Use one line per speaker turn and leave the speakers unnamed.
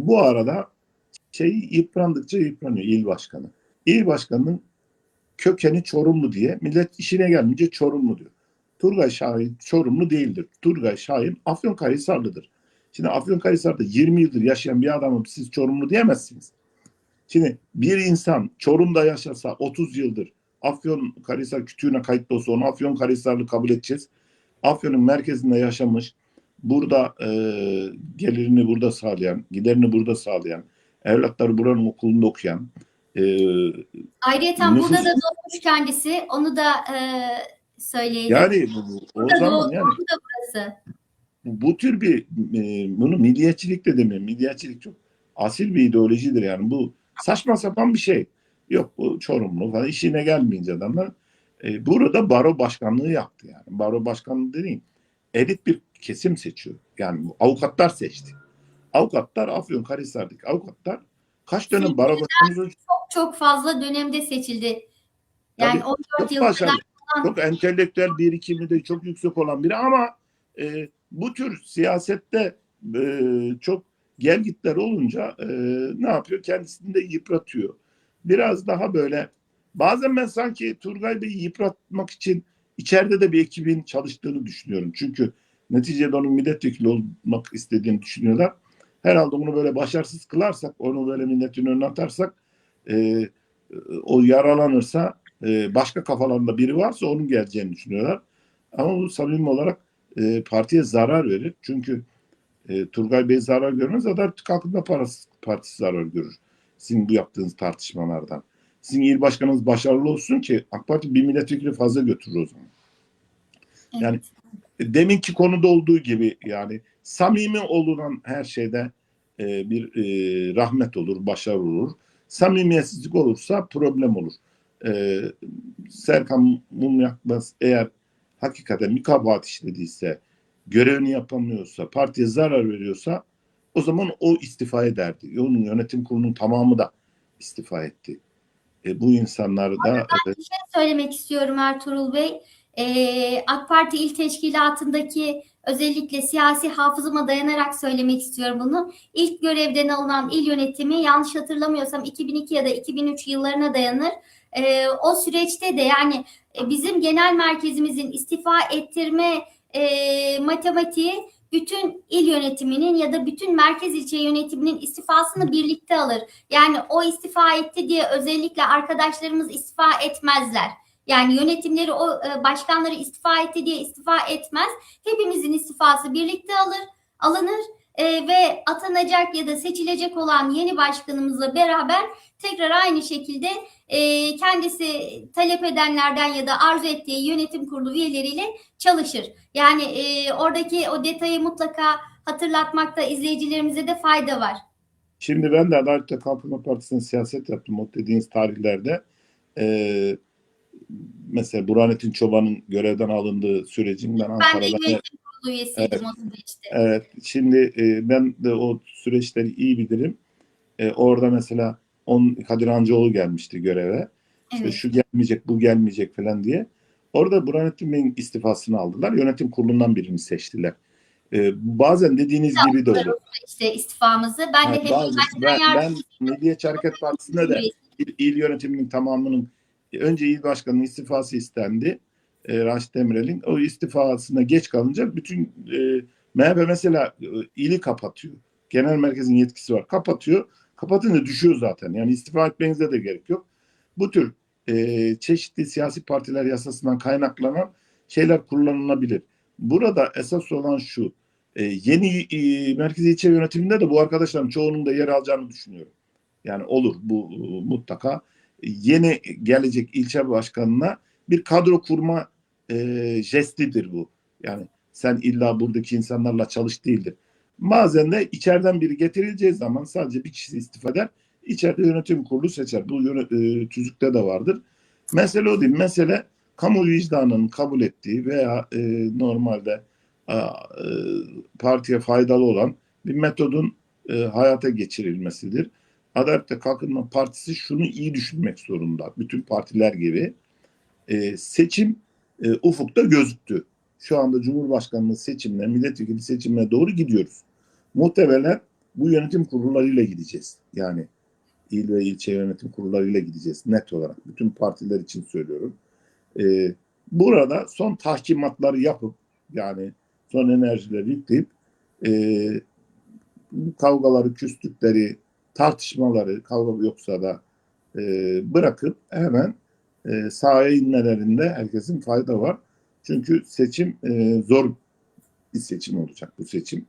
Bu arada şey yıprandıkça yıpranıyor il başkanı. İl başkanının kökeni Çorumlu diye millet işine gelmeyince Çorumlu diyor. Turgay Şahin Çorumlu değildir. Turgay Şahin Afyonkarahisarlıdır. Şimdi Afyonkarahisar'da 20 yıldır yaşayan bir adamım siz Çorumlu diyemezsiniz. Şimdi bir insan Çorum'da yaşasa 30 yıldır Afyonkarahisar kütüğüne kayıtlı olsa onu Afyonkarahisarlı kabul edeceğiz. Afyon'un merkezinde yaşamış, burada e, gelirini burada sağlayan, giderini burada sağlayan, evlatları buranın okulunda okuyan, e,
Ayrıca
Nüfus-
burada da doğmuş kendisi. Onu da e, söyleyelim.
yani o
Burada
zaman yani
da burası.
bu tür bir e, bunu milliyetçilik de demiyorum. Milliyetçilik çok asil bir ideolojidir yani. Bu saçma sapan bir şey. Yok bu Çorumlu falan işine gelmeyince adamlar e, burada baro başkanlığı yaptı yani. Baro başkanlığı dediğim elit bir kesim seçiyor. Yani avukatlar seçti. Avukatlar Afyonkarahisar'daki avukatlar kaç dönem baro başkanlığı
Çok çok fazla dönemde seçildi. Yani
Tabii,
14
çok
yıl kadar
çok entelektüel birikimi de çok yüksek olan biri ama e, bu tür siyasette e, çok gelgitler olunca e, ne yapıyor? Kendisini de yıpratıyor. Biraz daha böyle bazen ben sanki Turgay Bey'i yıpratmak için içeride de bir ekibin çalıştığını düşünüyorum. Çünkü neticede onun milletvekili olmak istediğini düşünüyorlar. Herhalde onu böyle başarısız kılarsak, onu böyle milletin önüne atarsak e, o yaralanırsa e, başka kafalarında biri varsa onun geleceğini düşünüyorlar. Ama bu samimi olarak e, partiye zarar verir. Çünkü e, Turgay Bey zarar görmez. Adalet Kalkınma Partisi, zarar görür. Sizin bu yaptığınız tartışmalardan. Sizin il başkanınız başarılı olsun ki AK Parti bir milletvekili fazla götürür o zaman. Yani e, deminki konuda olduğu gibi yani samimi olunan her şeyde e, bir e, rahmet olur, başarı olur. Samimiyetsizlik olursa problem olur. E, Serkan Mumyakbaz eğer hakikaten bir kabahat işlediyse, görevini yapamıyorsa, partiye zarar veriyorsa o zaman o istifa ederdi. Onun yönetim kurulunun tamamı da istifa etti. E, bu insanlar da e,
bir şey söylemek istiyorum Ertuğrul Bey. Ee, AK Parti İl Teşkilatı'ndaki özellikle siyasi hafızama dayanarak söylemek istiyorum bunu. İlk görevden alınan il yönetimi yanlış hatırlamıyorsam 2002 ya da 2003 yıllarına dayanır. Ee, o süreçte de yani e, bizim genel merkezimizin istifa ettirme e, matematiği bütün il yönetiminin ya da bütün merkez ilçe yönetiminin istifasını birlikte alır. Yani o istifa etti diye özellikle arkadaşlarımız istifa etmezler. Yani yönetimleri o e, başkanları istifa etti diye istifa etmez. Hepimizin istifası birlikte alır, alınır e, ve atanacak ya da seçilecek olan yeni başkanımızla beraber tekrar aynı şekilde e, kendisi talep edenlerden ya da arzu ettiği yönetim kurulu üyeleriyle çalışır. Yani e, oradaki o detayı mutlaka hatırlatmakta izleyicilerimize de fayda var.
Şimdi ben de Adalet ve Kalkınma Partisi'nin siyaset yaptım o dediğiniz tarihlerde. Ee, mesela Burhanettin Çoban'ın görevden alındığı sürecin ben
Ben de
Ankara'da
kurulu üyesiydim
Evet.
o süreçte.
Evet, şimdi e, ben de o süreçleri iyi bilirim. E, orada mesela on, Kadir Hancıoğlu gelmişti göreve. İşte
Evet.
şu gelmeyecek, bu gelmeyecek falan diye. Orada Burhanettin Bey'in istifasını aldılar. Yönetim kurulundan birini seçtiler. E, bazen dediğiniz gibi de olur.
işte istifamızı. Ben de hem
bazı-
başkan
ben, ben Milliyetçi Hareket Partisi'nde de il, il yönetiminin tamamının önce il başkanının istifası istendi. E, Raşit Demirel'in o istifasına geç kalınca bütün e, MHP mesela e, ili kapatıyor. Genel merkezin yetkisi var. Kapatıyor. Kapatınca düşüyor zaten. Yani istifa etmenize de gerek yok. Bu tür e, çeşitli siyasi partiler yasasından kaynaklanan şeyler kullanılabilir. Burada esas olan şu. e, yeni e, merkezi ilçe yönetiminde de bu arkadaşların çoğunun da yer alacağını düşünüyorum. Yani olur bu e, mutlaka yeni gelecek ilçe başkanına bir kadro kurma e, jestidir bu. Yani sen illa buradaki insanlarla çalış değildir. Bazen de içeriden biri getirileceği zaman sadece bir kişi istifa eder. İçeride yönetim kurulu seçer. Bu e, tüzükte de vardır. Mesele o değil. Mesele kamu vicdanının kabul ettiği veya e, normalde e, partiye faydalı olan bir metodun e, hayata geçirilmesidir. Adalet ve Kalkınma Partisi şunu iyi düşünmek zorunda. Bütün partiler gibi e, seçim e, ufukta gözüktü. Şu anda Cumhurbaşkanlığı seçimine, milletvekili seçimine doğru gidiyoruz. Muhtemelen bu yönetim kurullarıyla gideceğiz. Yani il ve ilçe yönetim kurullarıyla gideceğiz net olarak. Bütün partiler için söylüyorum. Ee, burada son tahkimatları yapıp yani son enerjileri yükleyip e, kavgaları, küslükleri, tartışmaları, kavga yoksa da e, bırakıp hemen e, sahaya inmelerinde herkesin fayda var. Çünkü seçim e, zor bir seçim olacak bu seçim.